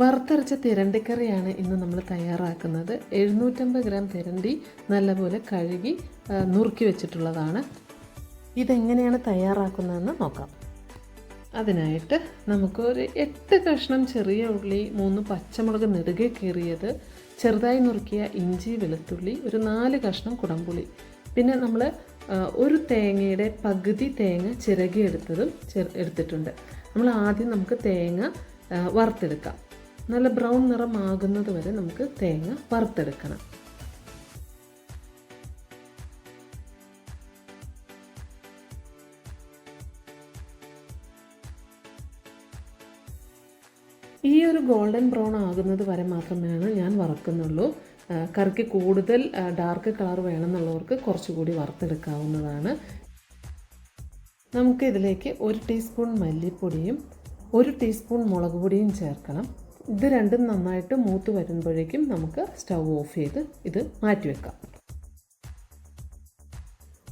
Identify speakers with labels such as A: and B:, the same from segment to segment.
A: വറുത്തരച്ച തിരണ്ടിക്കറിയാണ് ഇന്ന് നമ്മൾ തയ്യാറാക്കുന്നത്. എഴുന്നൂറ്റമ്പത് ഗ്രാം തിരണ്ടി നല്ലപോലെ കഴുകി നുറുക്കി വെച്ചിട്ടുള്ളതാണ്. ഇതെങ്ങനെയാണ് തയ്യാറാക്കുന്നതെന്ന് നോക്കാം. അതിനായിട്ട് നമുക്ക് ഒരു എട്ട് കഷ്ണം ചെറിയ ഉള്ളി മൂന്ന് പച്ചമുളക് നെടുകെ കീറിയത് ചെറുതായി നുറുക്കിയ ഇഞ്ചി വെളുത്തുള്ളി ഒരു നാല് കഷ്ണം കുടംപുളി. പിന്നെ നമ്മൾ ഒരു തേങ്ങയുടെ പകുതി തേങ്ങ ചിരകിയെടുത്തതും എടുത്തിട്ടുണ്ട്. നമ്മൾ ആദ്യം നമുക്ക് തേങ്ങ വറുത്തെടുക്കാം. നല്ല ബ്രൗൺ നിറമാകുന്നത് വരെ നമുക്ക് തേങ്ങ വറുത്തെടുക്കണം. ഈ ഒരു ഗോൾഡൻ ബ്രൗൺ ആകുന്നത് വരെ മാത്രമാണ് ഞാൻ വറക്കുന്നുള്ളൂ. കറിക്ക് കൂടുതൽ ഡാർക്ക് കളർ വേണമെന്നുള്ളവർക്ക് കുറച്ചുകൂടി വറുത്തെടുക്കാവുന്നതാണ്. നമുക്ക് ഇതിലേക്ക് ഒരു ടീസ്പൂൺ മല്ലിപ്പൊടിയും ഒരു ടീസ്പൂൺ മുളക് പൊടിയും ചേർക്കണം. ഇത് രണ്ടും നന്നായിട്ട് മൂത്ത് വരുമ്പോഴേക്കും നമുക്ക് സ്റ്റൗ ഓഫ് ചെയ്ത് ഇത് മാറ്റി വെക്കാം.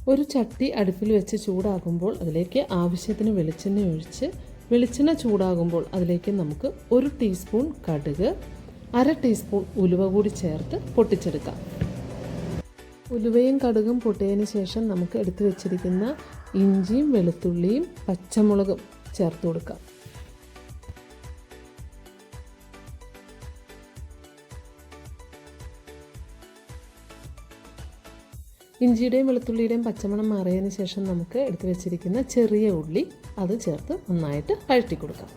A: ഒരു ചട്ടി അടുപ്പിൽ വെച്ച് ചൂടാകുമ്പോൾ അതിലേക്ക് ആവശ്യത്തിന് വെളിച്ചെണ്ണ ഒഴിച്ച് വെളിച്ചെണ്ണ ചൂടാകുമ്പോൾ അതിലേക്ക് നമുക്ക് ഒരു ടീസ്പൂൺ കടുക് അര ടീസ്പൂൺ ഉലുവ കൂടി ചേർത്ത് പൊട്ടിച്ചെടുക്കാം. ഉലുവയും കടുകും പൊട്ടിയതിന് ശേഷം നമുക്ക് എടുത്തു വെച്ചിരിക്കുന്ന ഇഞ്ചിയും വെളുത്തുള്ളിയും പച്ചമുളകും ചേർത്ത് കൊടുക്കാം. ഇഞ്ചിയുടെയും വെളുത്തുള്ളിയുടെയും പച്ചമണം മാറിയതിന് ശേഷം നമുക്ക് എടുത്തു വെച്ചിരിക്കുന്ന ചെറിയ ഉള്ളി അത് ചേർത്ത് നന്നായിട്ട് വഴറ്റി കൊടുക്കാം.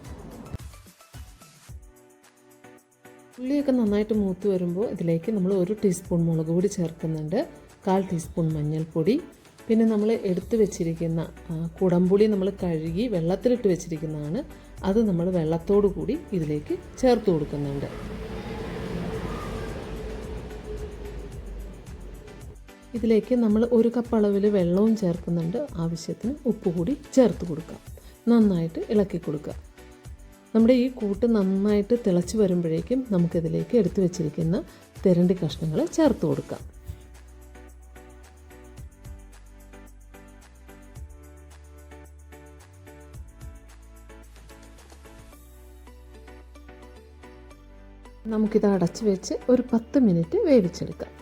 A: ഉള്ളിയൊക്കെ നന്നായിട്ട് മൂത്ത് വരുമ്പോൾ ഇതിലേക്ക് നമ്മൾ ഒരു ടീസ്പൂൺ മുളക് പൊടി ചേർക്കുന്നുണ്ട്. കാൽ ടീസ്പൂൺ മഞ്ഞൾപ്പൊടി. പിന്നെ നമ്മൾ എടുത്തു വെച്ചിരിക്കുന്ന കുടംപുളി നമ്മൾ കഴുകി വെള്ളത്തിലിട്ട് വെച്ചിരിക്കുന്നതാണ്. അത് നമ്മൾ വെള്ളത്തോടു കൂടി ഇതിലേക്ക് ചേർത്ത് കൊടുക്കുന്നുണ്ട്. ഇതിലേക്ക് നമ്മൾ ഒരു കപ്പ് അളവിൽ വെള്ളവും ചേർക്കുന്നുണ്ട്. ആവശ്യത്തിന് ഉപ്പ് കൂടി ചേർത്ത് കൊടുക്കുക നന്നായിട്ട് ഇളക്കി കൊടുക്കുക. നമ്മുടെ ഈ കൂട്ട് നന്നായിട്ട് തിളച്ച് വരുമ്പോഴേക്കും നമുക്കിതിലേക്ക് എടുത്തു വെച്ചിരിക്കുന്ന തിരണ്ടി കഷ്ണങ്ങൾ ചേർത്ത് കൊടുക്കാം. നമുക്കിത് അടച്ച് വെച്ച് ഒരു പത്ത് മിനിറ്റ് വേവിച്ചെടുക്കാം.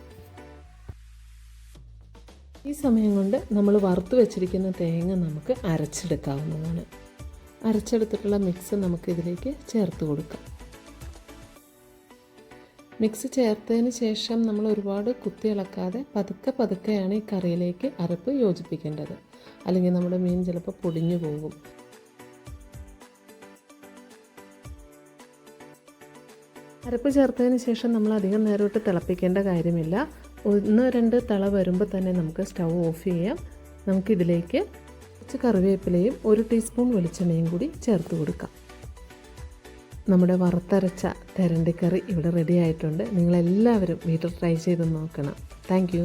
A: ഈ സമയം കൊണ്ട് നമ്മൾ വറുത്ത് വെച്ചിരിക്കുന്ന തേങ്ങ നമുക്ക് അരച്ചെടുക്കാവുന്നതാണ്. അരച്ചെടുത്തിട്ടുള്ള മിക്സ് നമുക്ക് ഇതിലേക്ക് ചേർത്ത് കൊടുക്കാം. മിക്സ് ചേർത്തതിന് ശേഷം നമ്മൾ ഒരുപാട് കുത്തി ഇളക്കാതെ പതുക്കെ പതുക്കെയാണ് ഈ കറിയിലേക്ക് അരപ്പ് യോജിപ്പിക്കേണ്ടത്. അല്ലെങ്കിൽ നമ്മുടെ മീൻ ചിലപ്പോൾ പൊടിഞ്ഞു പോകും. അരപ്പ് ചേർത്തതിന് ശേഷം നമ്മൾ അധികം നേരമായിട്ട് തിളപ്പിക്കേണ്ട കാര്യമില്ല. ഒന്ന് രണ്ട് തള വരുമ്പോൾ തന്നെ നമുക്ക് സ്റ്റൗ ഓഫ് ചെയ്യാം. നമുക്കിതിലേക്ക് കുറച്ച് കറിവേപ്പിലയും ഒരു ടീസ്പൂൺ വെളിച്ചെണ്ണയും കൂടി ചേർത്ത് കൊടുക്കാം. നമ്മുടെ വറുത്തരച്ച തെരണ്ടിക്കറി ഇവിടെ റെഡി ആയിട്ടുണ്ട്. നിങ്ങളെല്ലാവരും വീട്ടിൽ ട്രൈ ചെയ്ത് നോക്കണം. താങ്ക്